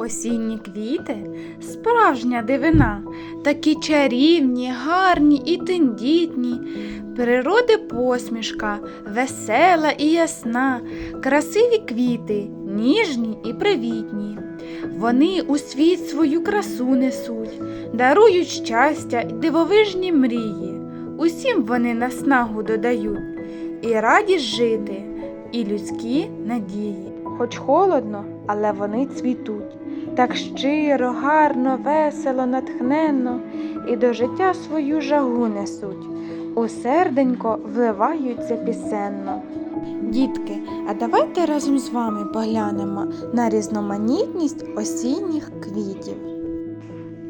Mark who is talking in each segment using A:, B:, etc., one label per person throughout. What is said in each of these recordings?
A: Осінні квіти справжня дивина, такі чарівні, гарні і тендітні. Природи посмішка, весела і ясна, красиві квіти, ніжні і привітні. Вони у світ свою красу несуть, дарують щастя й дивовижні мрії. Усім вони наснагу додають і радість жити, і людські надії. Хоч холодно, але вони цвітуть. Так щиро, гарно, весело, натхненно і до життя свою жагу несуть. У серденько вливаються пісенно. Дітки, а давайте разом з вами поглянемо на різноманітність осінніх квітів.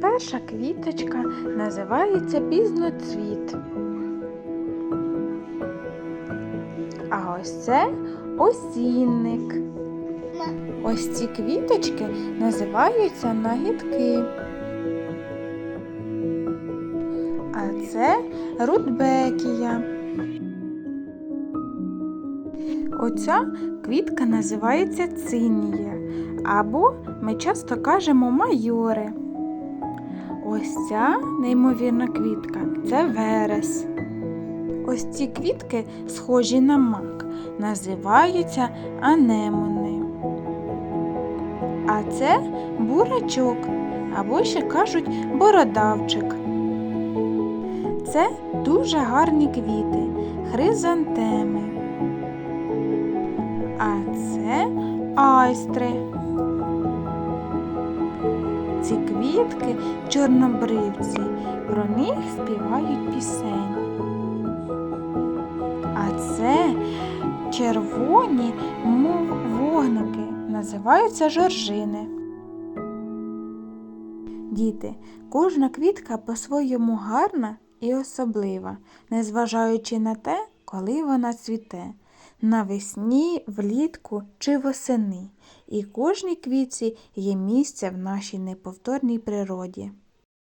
A: Перша квіточка називається пізноцвіт. А ось це осінник. Ось ці квіточки називаються нагідки. А це рудбекія. Оця квітка називається цинія, або ми часто кажемо майори. Ось ця неймовірна квітка це верес. Ось ці квітки, схожі на мак, називаються анемони. А це бурачок, або ще кажуть бородавчик. Це дуже гарні квіти, хризантеми. А це айстри. Ці квітки чорнобривці, про них співають пісень. А це червоні, мов вогники, називаються жоржини. Діти, кожна квітка по-своєму гарна і особлива, незважаючи на те, коли вона цвіте навесні, влітку чи восени, і кожній квітці є місце в нашій неповторній природі.